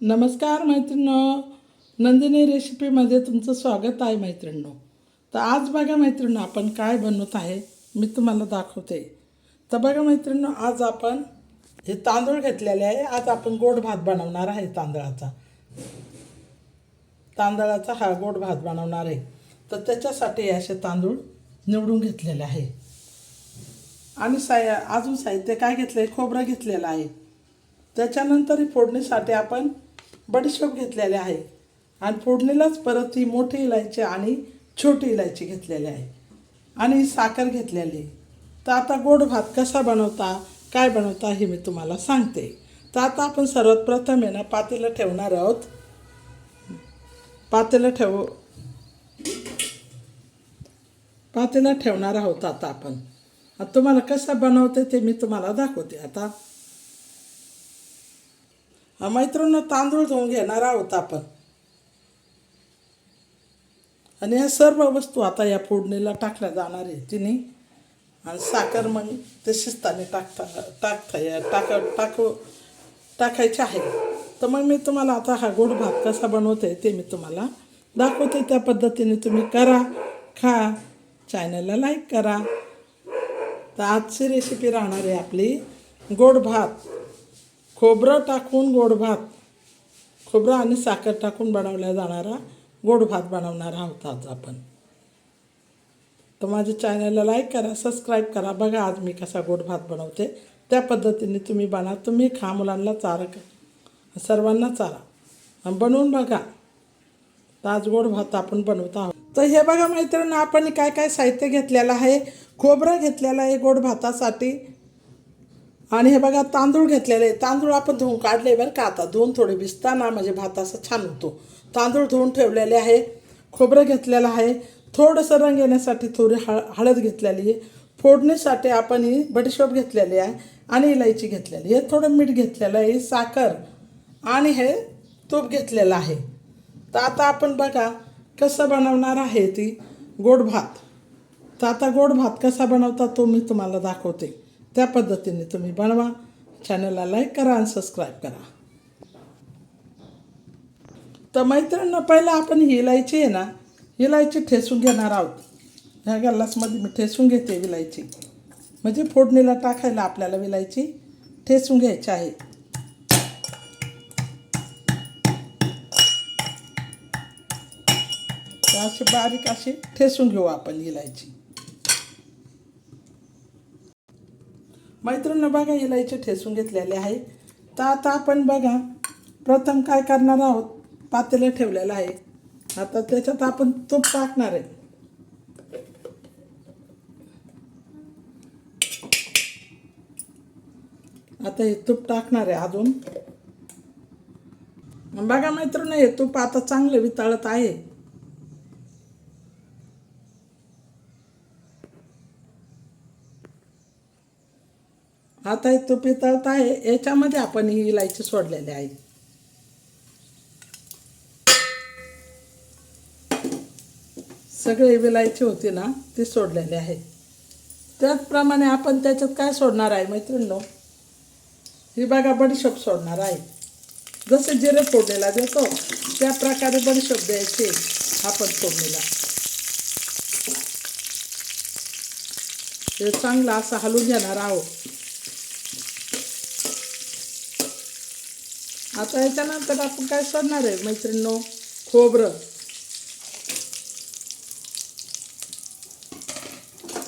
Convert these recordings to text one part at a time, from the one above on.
नमस्कार मैत्रिणो नंदिनी रेसिपीमध्ये तुमचं स्वागत आहे मैत्रिणो तर आज बघा मैत्रिणो आपण काय बनवत आहे मी तुम्हाला दाखवते. तर बघा मैत्रिणो आज आपण हे तांदूळ घेतलेले आहे. आज आपण गोड भात बनवणार आहे तांदळाचा. तांदळाचा हा गोड भात बनवणार आहे. तर त्याच्यासाठी असे तांदूळ निवडून घेतलेले आहे. आणि साय अजून साहित्य काय घेतलं आहे खोबरं घेतलेलं आहे. त्याच्यानंतर फोडणीसाठी आपण बडीशोप घेतलेले आहे. आणि फोडणीलाच परत ही मोठी इलायची आणि छोटी इलायची घेतलेली आहे. आणि साखर घेतलेली तर आता गोड भात कसा बनवता काय बनवता हे मी तुम्हाला सांगते. तर आता आपण सर्वात प्रथम आहे ना पातेलं ठेवणार आहोत. पातेलं ठेव. पातेलं ठेवणार आहोत आता आपण. आता तुम्हाला कसं बनवते ते मी तुम्हाला दाखवते आता. हा तांदूळ धुवून घेणार आहोत आपण. आणि ह्या सर्व वस्तू आता या फोडणीला टाकल्या जाणार आहे तिने. आणि साखर मग ते शिस्ताने टाकता टाकता या टाक टाकू टाकायचे आहे. तर मग मी तुम्हाला आता हा गोड भात कसा बनवते ते मी तुम्हाला दाखवते त्या पद्धतीने तुम्ही करा खा चॅनलला लाईक करा. तर आजची रेसिपी राहणार आहे आपली गोड भात. खोबरं टाकून गोड भात. खोबरं आणि साखर टाकून बनवला जाणारा गोड भात बनवणार आहोत आज आपण. तर माझ्या चॅनलला लाईक करा सबस्क्राईब करा. बघा आज मी कसा गोड भात बनवते. त्या पद्धतीने तुम्ही बना तुम्ही खा मुलांना चारा क- सर्वांना चारा. बनवून बघा. तर आज गोड भात आपण बनवत आहोत. तर हे बघा मैत्रिणी आपण काय काय साहित्य घेतलेलं आहे? खोबरं घेतलेलं आहे गोड भातासाठी. आणि हे बघा तांदूळ घेतलेले आहे तांदूळ आपण धुवून काढले बरं का? आता धुवून थोडे भिजताना म्हणजे भात असं छान होतो. तांदूळ धुवून ठेवलेले आहे खोबरं घेतलेलं आहे. थोडंसं रंग येण्यासाठी थोडी हळ हळद घेतलेली आहे. फोडणीसाठी आपण ही बडीशोप घेतलेली आहे आणि इलायची घेतलेली आहे. थोडं मीठ घेतलेलं आहे साखर आणि हे तूप घेतलेलं आहे. तर आता आपण बघा कसं बनवणार आहे ती गोड भात. तर आता गोड भात कसा बनवता तो मी तुम्हाला दाखवते. त्या पद्धतीने तुम्ही बनवा. चॅनलला लाईक करा आणि सबस्क्राईब करा. तर मैत्रिणींना पहिलं आपण ही इलायची आहे ना इलायची ठेसून घेणार आहोत. ह्या गल्लासमध्ये मी ठेसून घेते विलायची म्हणजे फोडणीला टाकायला आपल्याला विलायची ठेसून घ्यायची आहे. अशी बारीक अशी ठेसून घेऊ आपण इलायची. मैत्रिणी बघा इलायची ठेसून घेतलेले आहे. तर आता आपण बघा प्रथम काय करणार आहोत? पातेलं ठेवलेलं आहे. आता त्याच्यात आपण तूप टाकणार आहे. आता हे तूप टाकणार आहे अजून. बघा मैत्रिणी हे तूप आता चांगलं वितळत आहे. आता हे तूप वितळत आहे याच्यामध्ये आपण ही इलायची सोडलेली आहे. सगळे विलायची होती ना ती सोडलेली आहे. त्याचप्रमाणे आपण त्याच्यात काय सोडणार आहे मैत्रिणींनो? ही बघा बडीशोप सोडणार आहे. जसे जिरे फोडणीला देतो त्या प्रकारे बडीशोप द्यायची आपण फोडणीला. हे चांगला असं हलून घेणार आहोत. आता याच्यानंतर आपण काय सोडणार आहे मैत्रिणीनो? खोबरं.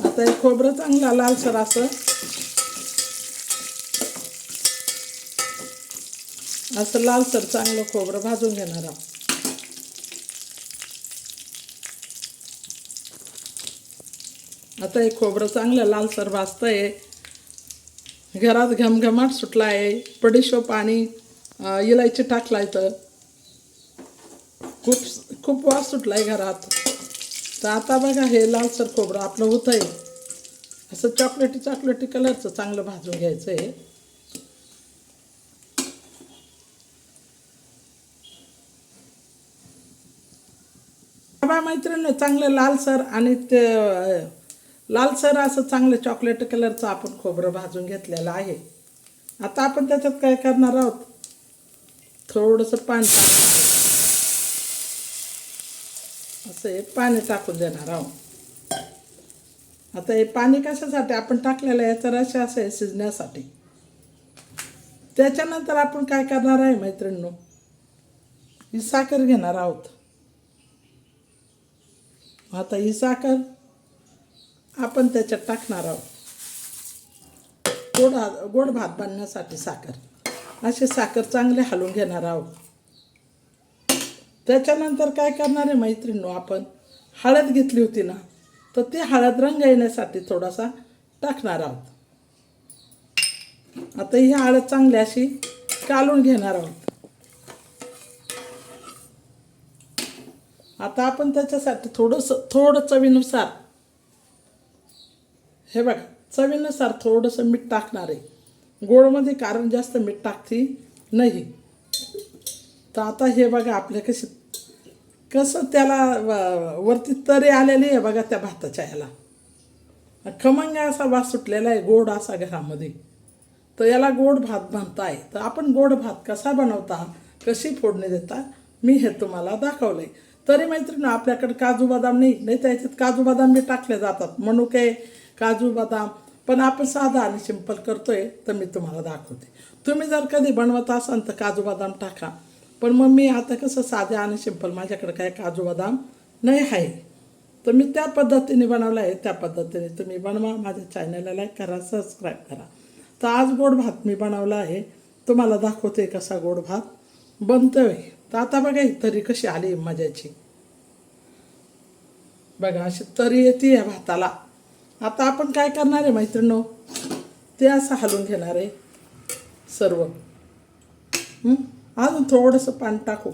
आता हे खोबरं चांगलं लालसर असं. असं लालसर चांगलं खोबरं भाजून घेणार आहोत. आता हे खोबरं चांगलं लालसर भाजतंय. घरात घमघमाट सुटला आहे पडिशो आणि इलायची टाकला इथं खूप खूप वास सुटला आहे घरात तर आता बघा हे लालसर खोबरं आपलं होतं आहे असं चॉकलेटी चॉकलेटी कलरचं चांगलं भाजून घ्यायचं आहे बाबा मैत्रिणी चांगलं लालसर आणि ते लालसर असं चांगलं चॉकलेट कलरचं आपण खोबरं भाजून घेतलेलं आहे आता आपण त्याच्यात काय करणार आहोत थोडंसं पाणी टाकणार असं हे पाणी टाकून देणार आहोत आता हे पाणी कशासाठी? आपण टाकलेलं आहे याचा रस असं आहे शिजण्यासाठी. त्याच्यानंतर आपण काय करणार आहे मैत्रिणींनो? ही साखर घेणार आहोत. आता ही साखर आपण त्याच्यात टाकणार आहोत. गोड गोड भात बनण्यासाठी साखर. अशी साखर चांगले हलवून घेणार आहोत. त्याच्यानंतर काय करणार आहे मैत्रिणीनो आपण हळद घेतली होती ना तर ती हळद रंग येण्यासाठी थोडासा टाकणार आहोत. आता ही हळद चांगली अशी कालून घेणार आहोत. आता आपण त्याच्यासाठी थोडंसं थोडं चवीनुसार हे बघा चवीनुसार थोडंसं मीठ टाकणार आहे. गोडमध्ये कारण जास्त मीठ टाकते नाही. तर आता हे बघा आपल्या कशी कसं त्याला व- वरती तरी आलेली आहे बघा त्या भाताच्या ह्याला. खमंग असा वास सुटलेला आहे गोड असा घरामध्ये. तर याला गोड भात म्हणताय. तर आपण गोड भात कसा बनवता कशी फोडणी देता मी हे तुम्हाला दाखवलं आहे तरी मैत्रिणी आपल्याकडे काजू बदाम नाही नाही तर याच्यात काजू बदाम बी टाकले जातात. मनुके काजू बदाम पण आपण साधा आणि सिंपल करतोय तर मी तुम्हाला दाखवते. तुम्ही जर कधी बनवत असाल तर काजू बदाम टाका. पण मग मी आता कसं साध्या आणि सिंपल माझ्याकडे काय काजू बदाम नाही आहे. तर मी त्या पद्धतीने बनवलं आहे. त्या पद्धतीने तुम्ही बनवा. माझ्या चॅनलला लाईक करा सबस्क्राईब करा. तर आज गोड भात मी बनवला आहे. तुम्हाला दाखवते कसा गोड भात बनतोय. तर आता बघा तरी कशी आली मजाची. बघा अशी तरी येते या भाताला. आता आपण काय करणार आहे मैत्रिणो ते असं हलवून घेणार आहे. सर्व. अजून थोडंसं पाणी टाकू.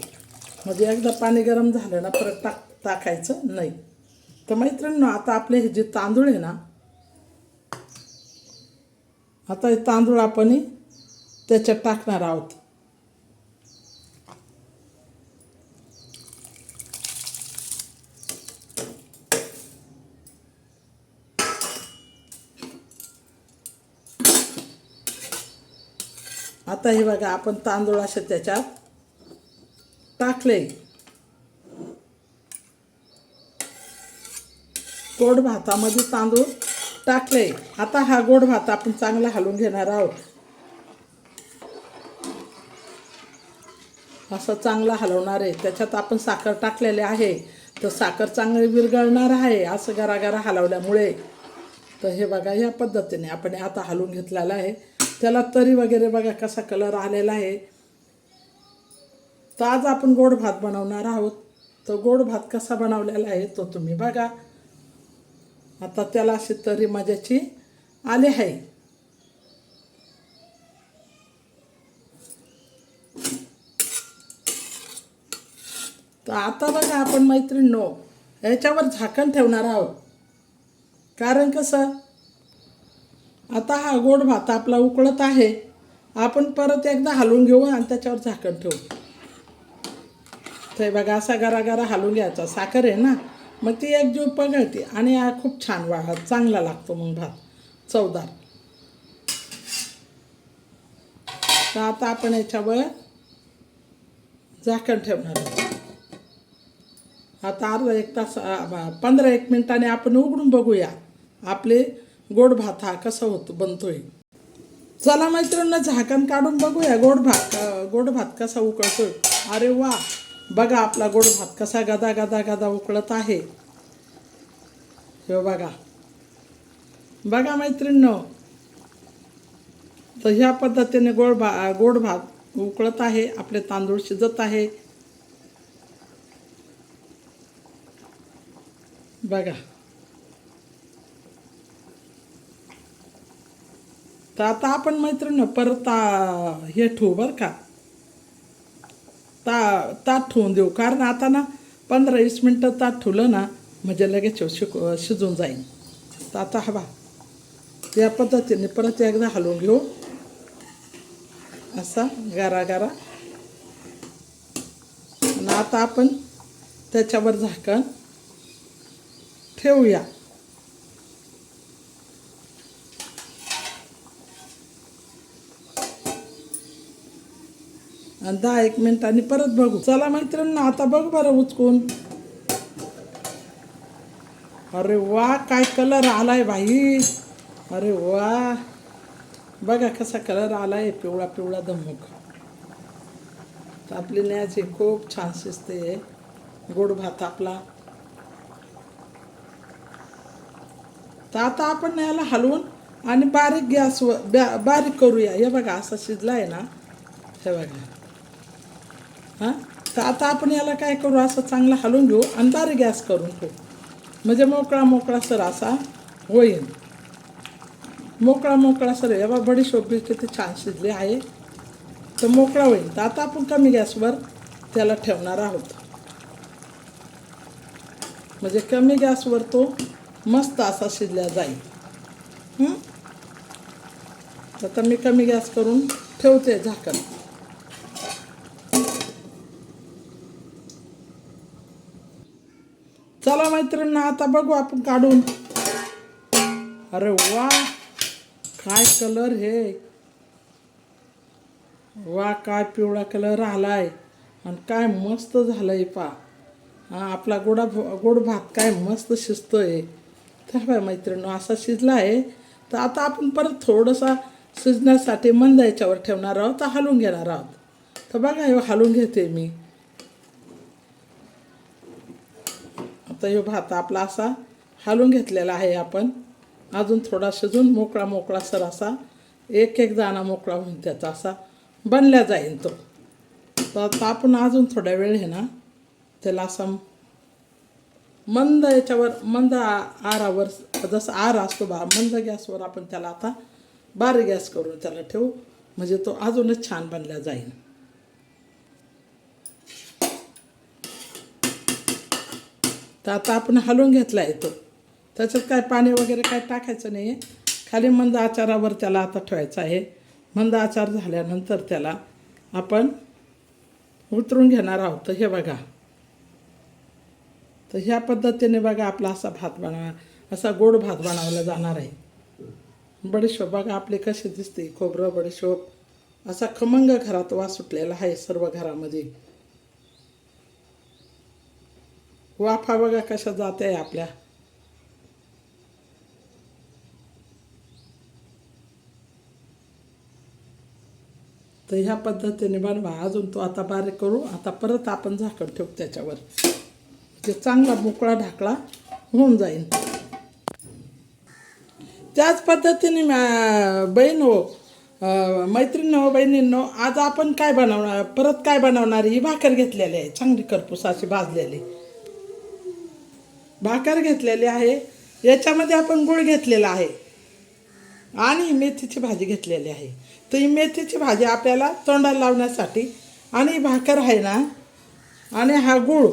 म्हणजे एकदा पाणी गरम झालं ना परत टाक टाकायचं नाही. तर मैत्रिणींनो आता आपले हे जे तांदूळ आहे ना आता हे तांदूळ आपण त्याच्यात टाकणार आहोत. आता हे बघा आपण तांदूळ असे त्याच्यात टाकले. गोड भातामध्ये तांदूळ टाकले. आता हा गोड भात आपण चांगला हलवून घेणार आहोत. असा चांगला हलवणार आहे. त्याच्यात आपण साखर टाकलेले आहे. तर साखर चांगली विरघळणार आहे असं गरागरा हलवल्यामुळे. तर हे बघा या पद्धतीने आपण आता हलवून घेतलेलं आहे. त्याला तरी वगैरे बघा कसा कलर आलेला आहे. तर आज आपण गोड भात बनवणार आहोत. तर गोड भात कसा बनवलेला आहे तो तुम्ही बघा. आता त्याला अशी तरी मजाची आली आहे. तर आता बघा आपण मैत्रिणींनो याच्यावर झाकण ठेवणार आहोत. कारण कसं आता हा गोड भात आपला उकळत आहे. आपण परत एकदा हलवून घेऊ आणि त्याच्यावर झाकण ठेवू. ते बघा असा गरा गरा हलवून घ्यायचा. साखर आहे ना? मग ती एक जीव पगळते आणि हा खूप छान वा चांगला लागतो मग भात. चवदार. तर आता आपण याच्यावर झाकण ठेवणार आहोत. आता अर्धा एक तास पंधरा एक मिनिटाने आपण उघडून बघूया. आपले गोड भात हा कसा होतो बनतोय? चला मैत्रिणींना झाकण काढून बघूया गोड भात गोड भात कसा उकळतोय. अरे वा! बघा आपला गोड भात कसा गदा गदा गदा उकळत आहे. हे बघा. बघा मैत्रिणींनो तर ह्या पद्धतीने गोड भा गोड भात उकळत आहे आपले तांदूळ शिजत आहे. बघा. तर आता आपण मैत्रिणी परत हे ठेवू बरं का. ता ताट ठेवून देऊ. कारण आता ना पंधरा वीस मिनटं ताट ठेवलं ना म्हणजे लगेच शिक शिजून जाईल तर आता हवा या पद्धतीने परत एकदा हलवून घेऊ. असा गारा गारा. आणि आता आपण त्याच्यावर झाकण ठेवूया. आणि दहा एक मिनिटांनी परत बघू. चला मैत्रिणींना आता बघ बरं उचकून. अरे वा काय कलर आलाय बाई. अरे वा. बघा कसा कलर आलाय पिवळा पिवळा धमक तर आपली न्याची खूप छान शिजते गोड भात आपला. तर आता आपण याला हलवून आणि बारीक गॅसवर बॅ बारीक करूया. हे बघा असा शिजला आहे ना. हे बघा. हां? तर आता आपण याला काय करू? असं चांगलं हलवून घेऊ आणि गॅस करून ठेवू. म्हणजे मोकळा मोकळा सर असा होईल मोकळा मोकळा सर हे बडी बडीशोप ते छान शिजले आहे. तर मोकळा होईल. तर आता आपण कमी गॅसवर त्याला ठेवणार आहोत. म्हणजे कमी गॅसवर तो मस्त असा शिजला जाईल. आता मी कमी गॅस करून ठेवते झाकण. चला मैत्रिणींना आता बघू आपण काढून. अरे वा काय कलर हे? वा काय पिवळा कलर आलाय. आणि काय मस्त झालंय पा. हा आपला गोडा गोड भात काय मस्त शिजतोय. तर बाय मैत्रिणी असा शिजला आहे तर आता आपण परत थोडंसा शिजण्यासाठी मंद याच्यावर ठेवणार आहोत तर हलवून घेणार आहोत. तर बघा हलवून घेते मी. आता हे भात आपला असा हालून घेतलेला आहे आपण. अजून थोडा शिजून मोकळा मोकळा सर असा एक एक दाणा मोकळा होऊन त्याचा असा बनल्या जाईल तो. तर आता आपण अजून थोड्या वेळ आहे ना त्याला असा मंद याच्यावर मंद आरावर जसं आर असतो बा मंद गॅसवर आपण त्याला आता बारीक गॅस करून त्याला ठेवू. म्हणजे तो अजूनच छान बनला जाईल तर आता आपण हलवून घेतला आहे तो. त्याच्यात काय पाणी वगैरे काय टाकायचं नाही आहे खाली मंद आचारावर त्याला आता ठेवायचं आहे. मंद आचार झाल्यानंतर त्याला आपण उतरून घेणार आहोत. हे बघा. तर ह्या पद्धतीने बघा आपला असा भात बनवा असा गोड भात बनवला जाणार आहे. बडीशोप बघा आपले कसे दिसते. खोबरं बडीशोप. असा खमंग घरात वास सुटलेला आहे सर्व घरामध्ये. वाफा बघा कशा जाते आहे आपल्या. तर ह्या पद्धतीने बनवा. अजून तो आता बारीक करू. आता परत आपण झाकण ठेवू त्याच्यावर. ते चांगला मोकळा ढाकळा होऊन जाईल त्याच पद्धतीने बहीण हो मैत्रीण हो बहिणींनो आज आपण काय बनवणार? परत काय बनवणार? ही भाकर घेतलेली आहे. चांगली करपूस अशी भाजलेली. भाकर घेतलेली आहे. याच्यामध्ये आपण गुळ घेतलेला आहे. आणि मेथीची भाजी घेतलेली आहे. तर ही मेथीची भाजी आपल्याला तोंडाला लावण्यासाठी आणि भाकर आहे ना आणि हा गुळ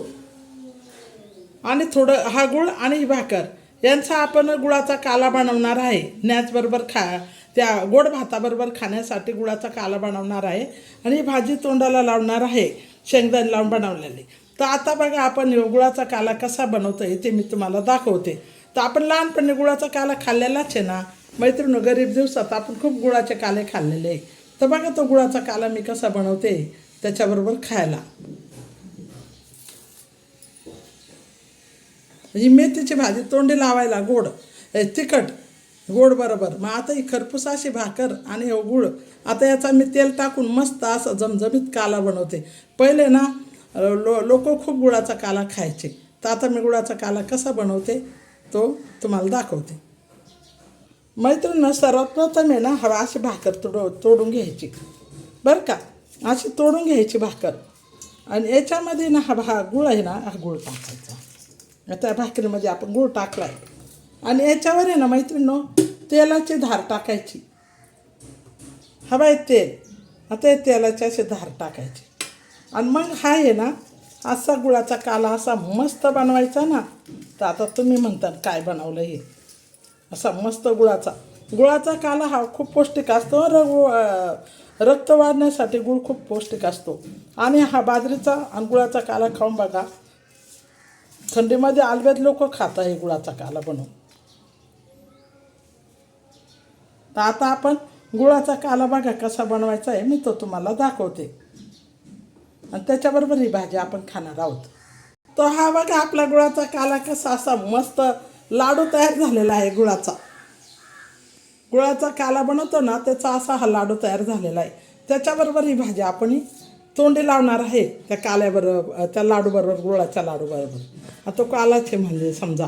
आणि थोडं हा गुळ आणि ही भाकर यांचा आपण गुळाचा काला बनवणार आहे. न्याचबरोबर खा त्या गोड भाताबरोबर खाण्यासाठी गुळाचा काला बनवणार आहे. आणि भाजी तोंडाला लावणार आहे. शेंगदाणे लावून बनवलेली. तर आता बघा आपण ह्यो गुळाचा काला कसा बनवतो आहे ते मी तुम्हाला दाखवते. तर आपण लहानपणी गुळाचा काला खाल्लेलाच आहे ना. मैत्रिणी गरीब दिवसात आपण खूप गुळाचे काले खाल्लेले आहे. तर बघा तो गुळाचा काला मी कसा बनवते त्याच्याबरोबर खायला. ही मेथीची भाजी तोंडी लावायला गोड तिखट गोड बरोबर. मग आता ही खरपूस अशी भाकर आणि हे गुळ आता याचा मी तेल टाकून मस्त असं जमजमीत काला बनवते. पहिले ना लो लोक खूप गुळाचा काला खायचे. तर आता मी गुळाचा काला कसा बनवते तो तुम्हाला दाखवते. मैत्रिणी सर्वात प्रथम आहे ना हवा अशी भाकर तोडो तोडून घ्यायची. बरं का? अशी तोडून घ्यायची भाकर. आणि याच्यामध्ये ना हा भा गुळ आहे ना हा गुळ टाकायचा. त्या भाकरीमध्ये आपण गुळ टाकला आहे आणि याच्यावर आहे ना मैत्रिणीनो तेलाची धार टाकायची. हवा आहे तेल. आता या तेलाची अशी धार टाकायची. आणि मग हा आहे ना असा गुळाचा काला असा मस्त बनवायचा ना तर आता तुम्ही म्हणता काय बनवलं हे? असा मस्त गुळाचा. गुळाचा काला हा खूप पौष्टिक असतो. र रक्त वाढण्यासाठी गुळ खूप पौष्टिक असतो. आणि हा बाजरीचा आणि गुळाचा काला खाऊन बघा. थंडीमध्ये आलव्यात लोक खाता हे गुळाचा काला बनवून. तर आता आपण गुळाचा काला बघा कसा बनवायचा आहे. मी तो तुम्हाला दाखवते. आणि त्याच्याबरोबर ही भाजी आपण खाणार आहोत. तो हा बघा आपला गुळाचा काला कसा असा मस्त लाडू तयार झालेला आहे गुळाचा. गुळाचा काला बनवतो ना त्याचा असा हा लाडू तयार झालेला आहे. त्याच्याबरोबर ही भाजी आपण तोंडी लावणार आहे त्या काल्याबरोबर त्या लाडूबरोबर गुळाच्या लाडूबरोबर. तो कालाच म्हणजे समजा.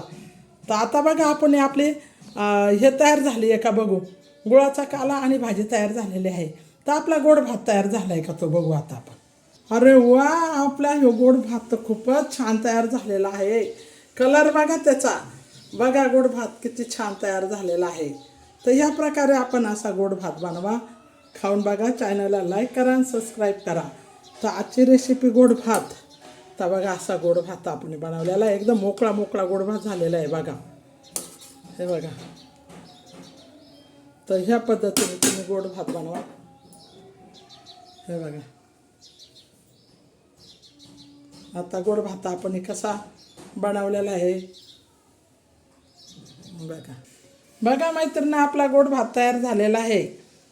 तर आता बघा आपण हे आपली हे तयार झाली आहे का बघू. गुळाचा काला आणि भाजी तयार झालेली आहे. तर आपला गोड भात तयार झाला आहे का तो बघू आता आपण. अरे वा आपला ह्यो गोड भात तर खूपच छान तयार झालेला आहे. कलर बघा त्याचा. बघा गोड भात किती छान तयार झालेला आहे. तर ह्या प्रकारे आपण असा गोड भात बनवा. खाऊन बघा चॅनलला लाईक करा आणि सबस्क्राईब करा. तर आजची रेसिपी गोड भात. तर बघा असा गोड भात आपण बनवलेला आहे. एकदम मोकळा मोकळा गोड भात झालेला आहे बघा. हे बघा. तर ह्या पद्धतीने तुम्ही गोड भात बनवा. हे बघा. आता गोड भात आपण हे कसा बनवलेला आहे? बघा. बघा मैत्रिणी आपला गोड भात तयार झालेला आहे.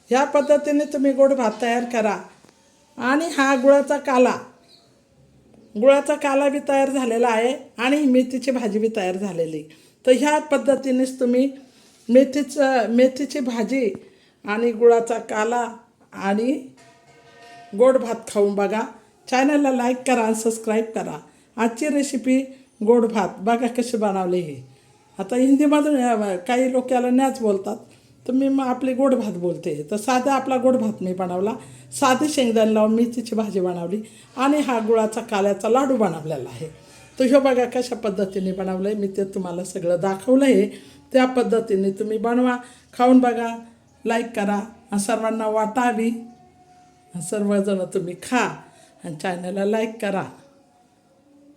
ह्या पद्धतीने तुम्ही गोड भात तयार करा. आणि हा गुळाचा काला. गुळाचा काला बी तयार झालेला आहे आणि मेथीची भाजी बी तयार झालेली. तर ह्या पद्धतीनेच तुम्ही मेथीचं मेथीची भाजी आणि गुळाचा काला आणि गोड भात खाऊन बघा. चॅनलला लाईक करा आणि सबस्क्राईब करा. आजची रेसिपी गोड भात. बघा कशी बनवली ही. आता हिंदीमधून काही लोक याला न्याच बोलतात. तर मी मग आपली गोड भात बोलते. तर साधा आपला गोड भात मी बनवला. साधी शेंगदाणे लावून मेथीची भाजी बनवली. आणि हा गुळाचा काल्याचा लाडू बनवलेला आहे. तर ह्यो बघा कशा पद्धतीने बनवलं आहे मी ते तुम्हाला सगळं दाखवलं आहे त्या पद्धतीने तुम्ही बनवा. खाऊन बघा. लाईक करा. आणि सर्वांना वाटावी. सर्वजणं तुम्ही खा. आणि चॅनलला लाईक करा.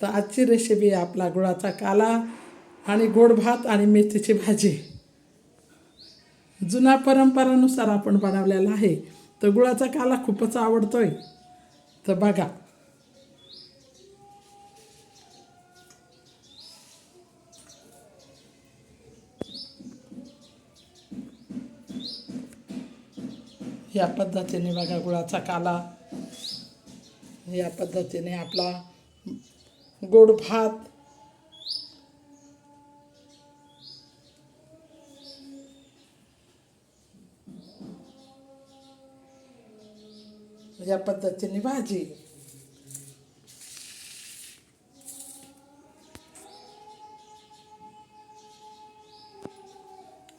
तर आजची रेसिपी आहे आपला गुळाचा काला आणि गोड भात आणि मेथीची भाजी. जुन्या परंपरानुसार आपण बनवलेला आहे. तर गुळाचा काला खूपच आवडतो आहे तर बघा. या पद्धतीने बघा गुळाचा काला. या पद्धतीने आपला गोड भात या पद्धतीने भाजी.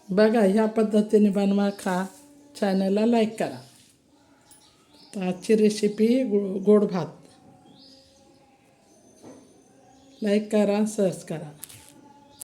बघा ह्या पद्धतीने बनवा खा. चॅनलला लाईक करा. तर आजची रेसिपी गो गोड भात. लाईक करा सर्च करा.